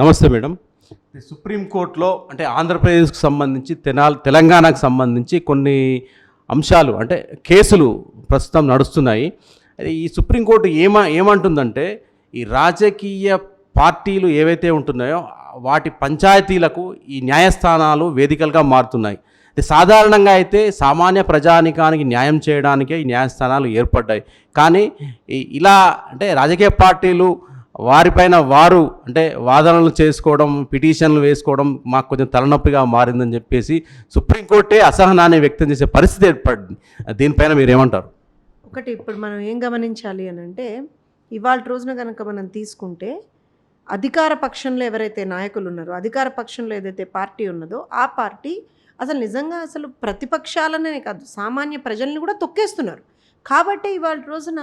నమస్తే మేడం. సుప్రీంకోర్టులో అంటే ఆంధ్రప్రదేశ్కు సంబంధించి తెనాల్ తెలంగాణకు సంబంధించి కొన్ని అంశాలు అంటే కేసులు ప్రస్తుతం నడుస్తున్నాయి. అయితే ఈ సుప్రీంకోర్టు ఏమ ఏమంటుందంటే ఈ రాజకీయ పార్టీలు ఏవైతే ఉంటున్నాయో వాటి పంచాయతీలకు ఈ న్యాయస్థానాలు వేదికలుగా మారుతున్నాయి. సాధారణంగా అయితే సామాన్య ప్రజానికానికి న్యాయం చేయడానికే ఈ న్యాయస్థానాలు ఏర్పడ్డాయి. కానీ ఇలా అంటే రాజకీయ పార్టీలు వారిపైన వారు అంటే వాదనలు చేసుకోవడం పిటిషన్లు వేసుకోవడం మాకు కొంచెం తలనొప్పిగా మారిందని చెప్పేసి సుప్రీంకోర్టే అసహనాన్ని వ్యక్తం చేసే పరిస్థితి ఏర్పడింది. దీనిపైన మీరు ఏమంటారు ఒకటి ఇప్పుడు మనం ఏం గమనించాలి అని అంటే ఇవాళ రోజున కనుక మనం తీసుకుంటే అధికార పక్షంలో ఎవరైతే నాయకులు ఉన్నారో అధికార పక్షంలో ఏదైతే పార్టీ ఉన్నదో ఆ పార్టీ అసలు నిజంగా అసలు ప్రతిపక్షాలనే కాదు సామాన్య ప్రజల్ని కూడా తొక్కేస్తున్నారు. కాబట్టి ఇవాళ రోజున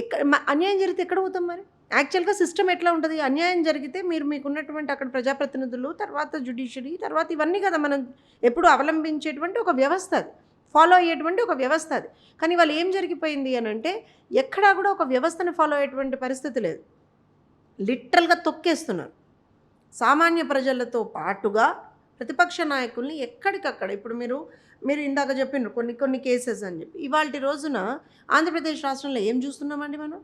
ఎక్కడ అన్యాయం జరిగితే ఎక్కడ పోతాం మరి? యాక్చువల్గా సిస్టమ్ ఎట్లా ఉంటుంది? అన్యాయం జరిగితే మీరు మీకున్నటువంటి అక్కడ ప్రజాప్రతినిధులు తర్వాత జుడిషియరీ తర్వాత ఇవన్నీ కదా మనం ఎప్పుడు అవలంబించేటువంటి ఒక వ్యవస్థ అది. ఫాలో అయ్యేటువంటి ఒక వ్యవస్థ అది. కానీ వాళ్ళు ఏం జరిగిపోయింది అని అంటే ఎక్కడా కూడా ఒక వ్యవస్థను ఫాలో అయ్యేటువంటి పరిస్థితి లేదు. లిటరల్గా తొక్కేస్తున్నారు. సామాన్య ప్రజలతో పాటుగా ప్రతిపక్ష నాయకుల్ని ఎక్కడికక్కడ ఇప్పుడు మీరు మీరు ఇందాక చెప్పినారు కొన్ని కొన్ని కేసెస్ అని చెప్పి ఇవాళ రోజున ఆంధ్రప్రదేశ్ రాష్ట్రంలో ఏం చూస్తున్నామండి మనం?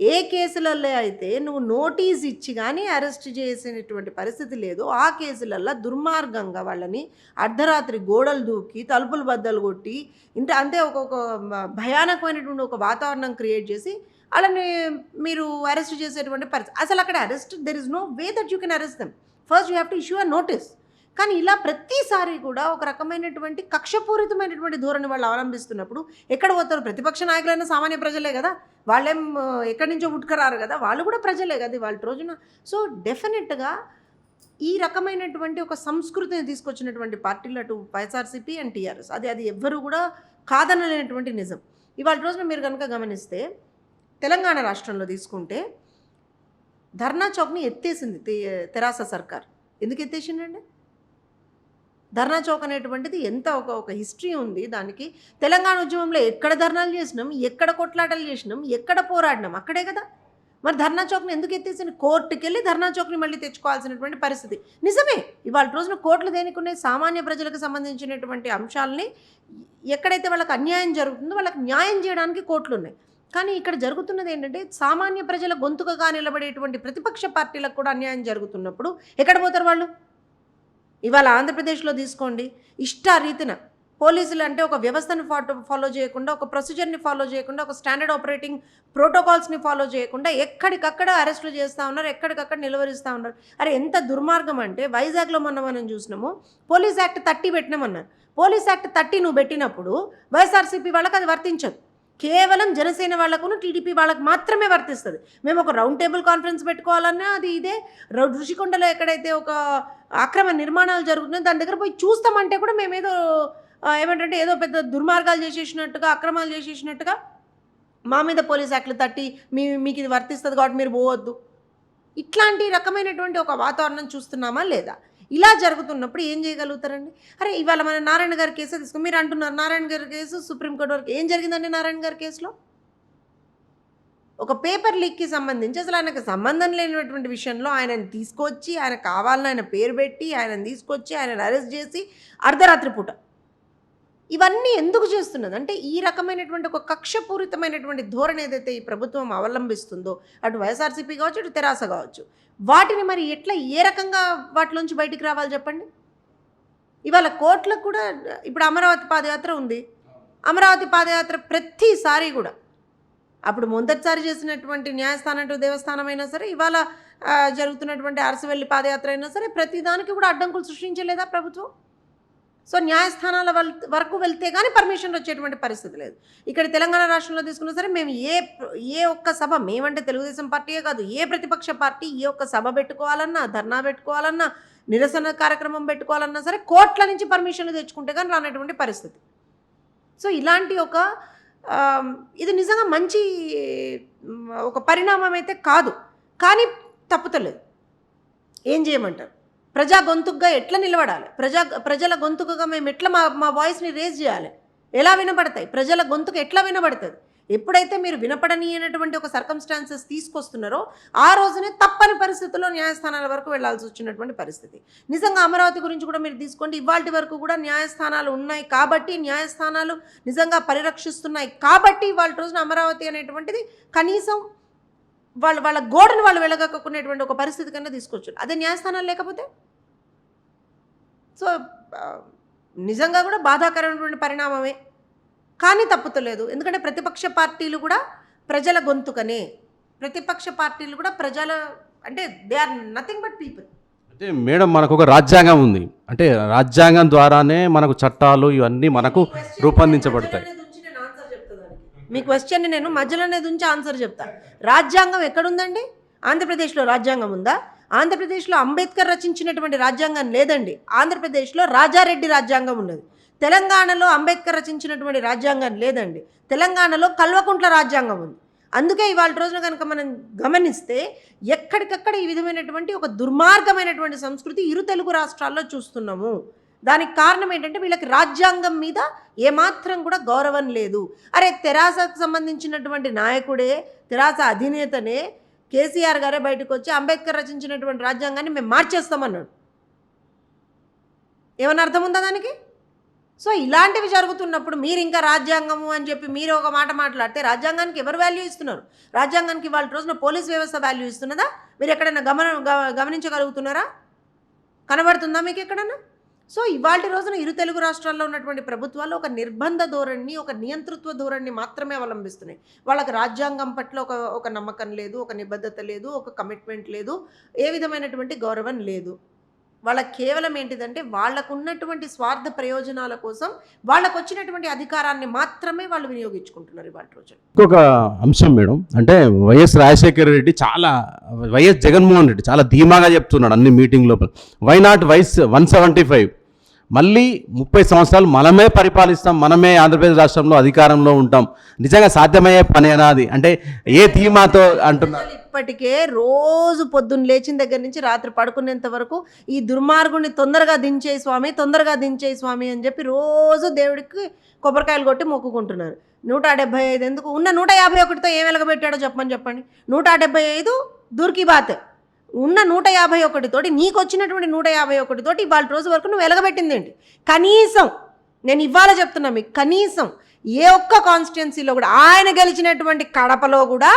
ఏ కేసులలో అయితే నువ్వు నోటీస్ ఇచ్చి కానీ అరెస్ట్ చేసినటువంటి పరిస్థితి లేదు ఆ కేసులల్లో దుర్మార్గంగా వాళ్ళని అర్ధరాత్రి గోడలు దూకి తలుపులు బద్దలు కొట్టి ఇంత అంతే ఒక్కొక్క భయానకమైనటువంటి ఒక వాతావరణం క్రియేట్ చేసి వాళ్ళని మీరు అరెస్ట్ చేసేటువంటి పరిస్థితి. అసలు అక్కడ arrest there is no way that you can arrest them first you have to issue a notice కానీ ఇలా ప్రతిసారి కూడా ఒక రకమైనటువంటి కక్షపూరితమైనటువంటి ధోరణి వాళ్ళు అవలంబిస్తున్నప్పుడు ఎక్కడ పోతారు? ప్రతిపక్ష నాయకులైన సామాన్య ప్రజలే కదా? వాళ్ళేం ఎక్కడి నుంచో ఉట్కరారు కదా? వాళ్ళు కూడా ప్రజలే కదా వాళ్ళ రోజున. సో డెఫినెట్గా ఈ రకమైనటువంటి ఒక సంస్కృతిని తీసుకొచ్చినటువంటి పార్టీలు అటు వైఎస్ఆర్సీపీ అండ్ టీఆర్ఎస్. అది అది ఎవ్వరూ కూడా కాదనలేనటువంటి నిజం. ఇవాళ రోజున మీరు కనుక గమనిస్తే తెలంగాణ రాష్ట్రంలో తీసుకుంటే ధర్నా చౌక్ని ఎత్తేసింది తె- తెరాస సర్కార్. ఎందుకు ఎత్తేసిందండి ధర్నా చౌక్ అనేటువంటిది ఎంత ఒక ఒక హిస్టరీ ఉంది. దానికి తెలంగాణ ఉద్యమంలో ఎక్కడ ధర్నాలు చేసినాం ఎక్కడ కొట్లాటలు చేసినాం ఎక్కడ పోరాడినాం అక్కడే కదా. మరి ధర్నా చౌక్ని ఎందుకు ఎత్తేసిన కోర్టుకి వెళ్ళి ధర్నా చౌక్ని మళ్ళీ తెచ్చుకోవాల్సినటువంటి పరిస్థితి. నిజమే ఇవాళ రోజున కోర్టులు దేనికి సామాన్య ప్రజలకు సంబంధించినటువంటి అంశాలని ఎక్కడైతే వాళ్ళకి అన్యాయం జరుగుతుందో వాళ్ళకి న్యాయం చేయడానికి కోర్టులు ఉన్నాయి. కానీ ఇక్కడ జరుగుతున్నది ఏంటంటే సామాన్య ప్రజల గొంతుకగా నిలబడేటువంటి ప్రతిపక్ష పార్టీలకు కూడా అన్యాయం జరుగుతున్నప్పుడు ఎక్కడ పోతారు వాళ్ళు? ఇవాళ ఆంధ్రప్రదేశ్లో తీసుకోండి. ఇష్టారీతిన పోలీసులు అంటే ఒక వ్యవస్థను ఫాలో ఫాలో చేయకుండా ఒక ప్రొసీజర్ని ఫాలో చేయకుండా ఒక స్టాండర్డ్ ఆపరేటింగ్ ప్రోటోకాల్స్ని ఫాలో చేయకుండా ఎక్కడికక్కడ అరెస్టులు చేస్తూ ఉన్నారు ఎక్కడికక్కడ నిలువరిస్తూ ఉన్నారు. అరే ఎంత దుర్మార్గం అంటే వైజాగ్లో మొన్న మనం చూసినాము పోలీస్ యాక్ట్ థర్టీ పెట్టినామన్నారు. పోలీస్ యాక్ట్ థర్టీ నువ్వు పెట్టినప్పుడు వైఎస్ఆర్సీపీ వాళ్ళకి అది వర్తించదు. కేవలం జనసేన వాళ్ళకును టీడీపీ వాళ్ళకు మాత్రమే వర్తిస్తుంది. మేము ఒక రౌండ్ టేబుల్ కాన్ఫరెన్స్ పెట్టుకోవాలన్నా అది ఇదే. ఋషికొండలో ఎక్కడైతే ఒక అక్రమ నిర్మాణాలు జరుగుతున్నాయో దాని దగ్గర పోయి చూస్తామంటే కూడా మేమేదో ఏమంటే ఏదో పెద్ద దుర్మార్గాలు చేసేసినట్టుగా అక్రమాలు చేసేసినట్టుగా మా మీద పోలీస్ యాక్ట్లు తట్టి మీ మీకు ఇది వర్తిస్తుంది కాబట్టి మీరు పోవద్దు. ఇట్లాంటి రకమైనటువంటి ఒక వాతావరణం చూస్తున్నామా లేదా? ఇలా జరుగుతున్నప్పుడు ఏం చేయగలుగుతారండి? అరే ఇవాళ మన నారాయణ గారి కేసు తీసుకో మీరు అంటున్నారు నారాయణ గారి కేసు సుప్రీంకోర్టు వరకు ఏం జరిగిందండి నారాయణ గారి కేసులో? ఒక పేపర్ లీక్కి సంబంధించి అసలు ఆయనకు సంబంధం లేనటువంటి విషయంలో ఆయనని తీసుకొచ్చి ఆయన కావాలని ఆయన పేరు పెట్టి ఆయనని తీసుకొచ్చి ఆయనను అరెస్ట్ చేసి అర్ధరాత్రి పూట ఇవన్నీ ఎందుకు చేస్తున్నది? అంటే ఈ రకమైనటువంటి ఒక కక్షపూరితమైనటువంటి ధోరణి ఏదైతే ఈ ప్రభుత్వం అవలంబిస్తుందో అటు వైఎస్ఆర్సీపీ కావచ్చు అటు తెరాస కావచ్చు వాటిని మరి ఎట్లా ఏ రకంగా వాటిలోంచి బయటికి రావాలి చెప్పండి? ఇవాళ కోర్టులకు కూడా ఇప్పుడు అమరావతి పాదయాత్ర ఉంది. అమరావతి పాదయాత్ర ప్రతిసారి కూడా అప్పుడు మొదటిసారి చేసినటువంటి న్యాయస్థానం దేవస్థానం అయినా సరే ఇవాళ జరుగుతున్నటువంటి అరసవెల్లి పాదయాత్ర అయినా సరే ప్రతిదానికి కూడా అడ్డంకులు సృష్టించలేదా ప్రభుత్వం? సో న్యాయస్థానాల వరకు వెళ్తే కానీ పర్మిషన్ వచ్చేటువంటి పరిస్థితి లేదు. ఇక్కడ తెలంగాణ రాష్ట్రంలో తీసుకున్నా సరే మేము ఏ ఏ ఒక్క సభ మేమంటే తెలుగుదేశం పార్టీయే కాదు ఏ ప్రతిపక్ష పార్టీ ఏ ఒక్క సభ పెట్టుకోవాలన్నా ధర్నా పెట్టుకోవాలన్నా నిరసన కార్యక్రమం పెట్టుకోవాలన్నా సరే కోర్టుల నుంచి పర్మిషన్లు తెచ్చుకుంటే కానీ రానటువంటి పరిస్థితి. సో ఇలాంటి ఒక ఇది నిజంగా మంచి ఒక పరిణామం అయితే కాదు. కానీ తప్పుతలేదు. ఏం చేయమంటారు? ప్రజా గొంతుకుగా ఎట్లా నిలబడాలి? ప్రజా ప్రజల గొంతుకుగా మేము ఎట్లా మా మా వాయిస్ని రేజ్ చేయాలి? ఎలా వినబడతాయి? ప్రజల గొంతుకు ఎట్లా వినబడుతుంది? ఎప్పుడైతే మీరు వినపడనీయనటువంటి ఒక సర్కమ్స్టాన్సెస్ తీసుకొస్తున్నారో ఆ రోజునే తప్పని పరిస్థితుల్లో న్యాయస్థానాల వరకు వెళ్ళాల్సి వచ్చినటువంటి పరిస్థితి. నిజంగా అమరావతి గురించి కూడా మీరు తీసుకోండి. ఇవాళ వరకు కూడా న్యాయస్థానాలు ఉన్నాయి కాబట్టి న్యాయస్థానాలు నిజంగా పరిరక్షిస్తున్నాయి కాబట్టి ఇవాళ రోజున అమరావతి అనేటువంటిది కనీసం వాళ్ళ వాళ్ళ గోడను వాళ్ళు వెళ్ళగక్కునేటువంటి ఒక పరిస్థితి కన్నా తీసుకొచ్చారు. అదే న్యాయస్థానాలు లేకపోతే? సో నిజంగా కూడా బాధాకరమైనటువంటి పరిణామమే. కానీ తప్పుతలేదు. ఎందుకంటే ప్రతిపక్ష పార్టీలు కూడా ప్రజల గొంతుకనే. ప్రతిపక్ష పార్టీలు కూడా ప్రజల అంటే they are nothing but people. అంటే మేడం మనకు ఒక రాజ్యాంగం ఉంది. అంటే రాజ్యాంగం ద్వారానే మనకు చట్టాలు ఇవన్నీ మనకు రూపొందించబడతాయి. మీ క్వశ్చన్ నేను మధ్యలోనే ఉంచి ఆన్సర్ చెప్తా. రాజ్యాంగం ఎక్కడుందండి? ఆంధ్రప్రదేశ్లో రాజ్యాంగం ఉందా? ఆంధ్రప్రదేశ్లో అంబేద్కర్ రచించినటువంటి రాజ్యాంగం లేదండి. ఆంధ్రప్రదేశ్లో రాజారెడ్డి రాజ్యాంగం ఉన్నది. తెలంగాణలో అంబేద్కర్ రచించినటువంటి రాజ్యాంగం లేదండి. తెలంగాణలో కల్వకుంట్ల రాజ్యాంగం ఉంది. అందుకే ఇవాళ రోజున కనుక మనం గమనిస్తే ఎక్కడికక్కడ ఈ విధమైనటువంటి ఒక దుర్మార్గమైనటువంటి సంస్కృతి ఇరు తెలుగు రాష్ట్రాల్లో చూస్తున్నాము. దానికి కారణం ఏంటంటే వీళ్ళకి రాజ్యాంగం మీద ఏమాత్రం కూడా గౌరవం లేదు. అరే తెరాసకు సంబంధించినటువంటి నాయకుడే తెరాస అధినేతనే కేసీఆర్ గారే బయటకు వచ్చి అంబేద్కర్ రచించినటువంటి రాజ్యాంగాన్ని మేము మార్చేస్తామన్నాడు. ఏమన్నా అర్థం ఉందా దానికి? సో ఇలాంటివి జరుగుతున్నప్పుడు మీరు ఇంకా రాజ్యాంగము అని చెప్పి మీరు ఒక మాట మాట్లాడితే రాజ్యాంగానికి ఎవరు వాల్యూ ఇస్తున్నారు? రాజ్యాంగానికి వాళ్ళ రోజున పోలీస్ వ్యవస్థ వాల్యూ ఇస్తున్నదా? మీరు ఎక్కడైనా గమన గ- గమనించగలుగుతున్నారా? కనబడుతుందా మీకు ఎక్కడన్నా? సో ఇవాళ రోజున ఇరు తెలుగు రాష్ట్రాల్లో ఉన్నటువంటి ప్రభుత్వాలు ఒక నిర్బంధ ధోరణి ఒక నియంతృత్వ ధోరణి మాత్రమే అవలంబిస్తున్నాయి. వాళ్ళకి రాజ్యాంగం పట్ల ఒక ఒక నమ్మకం లేదు ఒక నిబద్ధత లేదు ఒక కమిట్మెంట్ లేదు ఏ విధమైనటువంటి గౌరవం లేదు. వాళ్ళకి కేవలం ఏంటిదంటే వాళ్ళకు ఉన్నటువంటి స్వార్థ ప్రయోజనాల కోసం వాళ్ళకు వచ్చినటువంటి అధికారాన్ని మాత్రమే వాళ్ళు వినియోగించుకుంటున్నారు ఇవాళ రోజున ఇంకొక అంశం మేడం అంటే వైఎస్ రాజశేఖర రెడ్డి చాలా వైఎస్ జగన్మోహన్ రెడ్డి చాలా ధీమాగా చెప్తున్నాడు అన్ని మీటింగ్ లోపల. Why not vice one seventy five? మళ్ళీ ముప్పై సంవత్సరాలు మనమే పరిపాలిస్తాం మనమే ఆంధ్రప్రదేశ్ రాష్ట్రంలో అధికారంలో ఉంటాం. నిజంగా సాధ్యమయ్యే పని అది అంటే ఏ ధీమాతో అంటున్నారు? ఇప్పటికే రోజు పొద్దున్న లేచిన దగ్గర నుంచి రాత్రి పడుకునేంత వరకు ఈ దుర్మార్గుని తొందరగా దించేయి స్వామి తొందరగా దించేయి స్వామి అని చెప్పి రోజు దేవుడికి కొబ్బరికాయలు కొట్టి మొక్కుకుంటున్నారు. నూట డెబ్బై ఐదు ఎందుకు? ఉన్న నూట యాభై ఒకటితో ఏం వెలగబెట్టాడో చెప్పమని చెప్పండి. నూట డెబ్బై ఐదు దూర్కి బాత్. ఉన్న నూట యాభై ఒకటితోటి నీకు వచ్చినటువంటి నూట యాభై ఒకటితోటి ఇవాళ రోజు వరకు నువ్వు వెలగబెట్టింది ఏంటి? కనీసం నేను ఇవాళ చెప్తున్నా మీకు కనీసం ఏ ఒక్క కాన్స్టిట్యున్సీలో కూడా ఆయన గెలిచినటువంటి కడపలో కూడా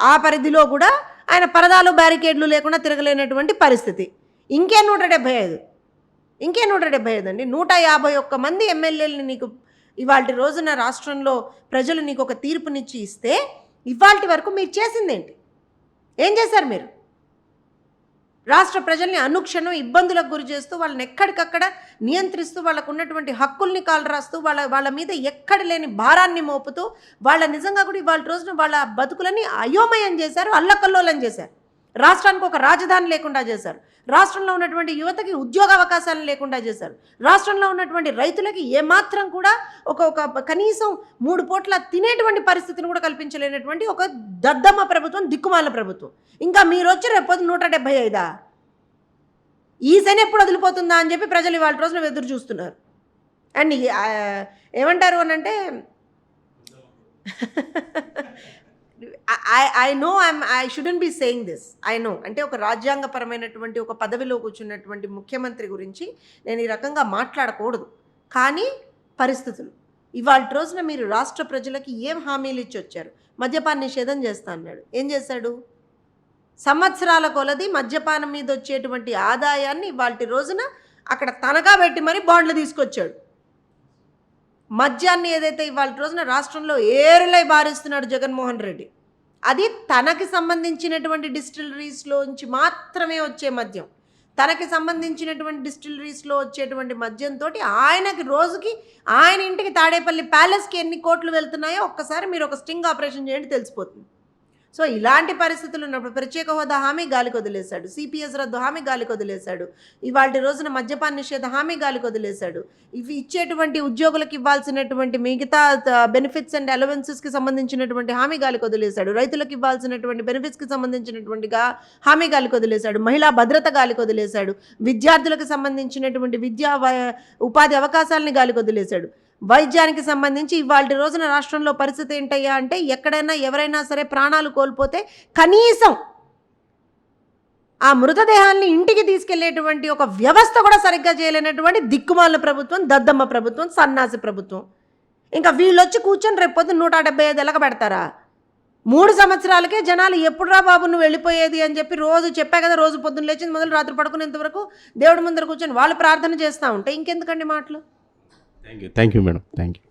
ఆ పరిధిలో కూడా ఆయన పరదాలు బ్యారికేడ్లు లేకుండా తిరగలేనటువంటి పరిస్థితి. ఇంకే నూట డెబ్బై ఐదు ఇంకే నూట డెబ్బై ఐదు అండి. నూట యాభై ఒక్క మంది ఎమ్మెల్యేలని నీకు ఇవాళ రోజున రాష్ట్రంలో ప్రజలు నీకు ఒక తీర్పునిచ్చి ఇస్తే ఇవాళ వరకు మీరు చేసిందేంటి ఏం చేశారు మీరు? రాష్ట్ర ప్రజల్ని అనుక్షణం ఇబ్బందులకు గురి చేస్తూ వాళ్ళని ఎక్కడికక్కడ నియంత్రిస్తూ వాళ్ళకు ఉన్నటువంటి హక్కుల్ని కాలు రాస్తూ వాళ్ళ వాళ్ళ మీద ఎక్కడ లేని భారాన్ని మోపుతూ వాళ్ళ నిజంగా కూడా ఇవాళ రోజున వాళ్ళ బతుకులని అయోమయం చేశారు అల్లకల్లోలం చేశారు. రాష్ట్రానికి ఒక రాజధాని లేకుండా చేశారు. రాష్ట్రంలో ఉన్నటువంటి యువతకి ఉద్యోగ అవకాశాలు లేకుండా చేశారు. రాష్ట్రంలో ఉన్నటువంటి రైతులకి ఏమాత్రం కూడా ఒక ఒక కనీసం మూడు పూట్ల తినేటువంటి పరిస్థితిని కూడా కల్పించలేనటువంటి ఒక దద్దమ్మ ప్రభుత్వం దిక్కుమాల ప్రభుత్వం. ఇంకా మీరు వచ్చి రేపు నూట డెబ్బై ఐదా? ఈ శని ఎప్పుడు వదిలిపోతుందా అని చెప్పి ప్రజలు ఇవాళ రోజున ఎదురు చూస్తున్నారు. అండ్ ఏమంటారు అని అంటే I I know I'm I shouldn't be saying this I know అంటే ఒక రాజ్యాంగపరమైనటువంటి ఒక పదవిలో కూర్చున్నటువంటి ముఖ్యమంత్రి గురించి నేను ఈ రకంగా మాట్లాడకూడదు. కానీ పరిస్థితులు. ఇవాళ రోజున మీరు రాష్ట్ర ప్రజలకి ఏం హామీలు ఇచ్చి వచ్చారు? మద్యపాన నిషేధం చేస్తా అన్నాడు. ఏం చేశాడు? సంవత్సరాల కొలది మద్యపానం మీద వచ్చేటువంటి ఆదాయాన్ని ఇవాళ రోజున అక్కడ తనఖా పెట్టి మరీ బాండ్లు తీసుకొచ్చాడు. మద్యాన్ని ఏదైతే ఇవాళ రోజున రాష్ట్రంలో ఏరులై భారిస్తున్నాడు జగన్మోహన్ రెడ్డి అది తనకి సంబంధించినటువంటి డిస్టిలరీస్లోంచి మాత్రమే వచ్చే మద్యం. తనకి సంబంధించినటువంటి డిస్టిలరీస్లో వచ్చేటువంటి మద్యంతో ఆయనకి రోజుకి ఆయన ఇంటికి తాడేపల్లి ప్యాలెస్కి ఎన్ని కోట్లు వెళ్తున్నాయో ఒక్కసారి మీరు ఒక స్టింగ్ ఆపరేషన్ చేయండి తెలిసిపోతుంది. సో ఇలాంటి పరిస్థితులు ఉన్నప్పుడు ప్రత్యేక హోదా హామీ గాలికి వదిలేశాడు. సిపిఎస్ రద్దు హామీ గాలికి వదిలేశాడు. ఇవాళ రోజున మద్యపాన నిషేధ హామీ గాలికి వదిలేశాడు. ఇవి ఇచ్చేటువంటి ఉద్యోగులకు ఇవ్వాల్సినటువంటి మిగతా బెనిఫిట్స్ అండ్ అలవెన్సెస్కి సంబంధించినటువంటి హామీ గాలికి వదిలేశాడు. రైతులకు ఇవ్వాల్సినటువంటి బెనిఫిట్స్కి సంబంధించినటువంటి హామీ గాలికి వదిలేశాడు. మహిళా భద్రత గాలికి వదిలేశాడు. విద్యార్థులకు సంబంధించినటువంటి విద్యా ఉపాధి అవకాశాలని గాలికి వదిలేశాడు. వైద్యానికి సంబంధించి ఇవాళ రోజున రాష్ట్రంలో పరిస్థితి ఏంటయ్యా అంటే ఎక్కడైనా ఎవరైనా సరే ప్రాణాలు కోల్పోతే కనీసం ఆ మృతదేహాన్ని ఇంటికి తీసుకెళ్ళేటువంటి ఒక వ్యవస్థ కూడా సరిగ్గా చేయలేనటువంటి దిక్కుమాల ప్రభుత్వం దద్దమ్మ ప్రభుత్వం సన్నాసి ప్రభుత్వం. ఇంకా వీళ్ళొచ్చి కూర్చొని రేపొద్దు నూట డెబ్బై ఐదు ఎలక పెడతారా? మూడు సంవత్సరాలకే జనాలు ఎప్పుడురా బాబు నువ్వు వెళ్ళిపోయేది అని చెప్పి రోజు చెప్పా కదా రోజు పొద్దున్న లేచింది మొదలు రాత్రి పడుకునేంత వరకు దేవుడి ముందర కూర్చొని వాళ్ళు ప్రార్థన చేస్తూ ఉంటే ఇంకెందుకండి మాటలు? Thank you thank you madam thank you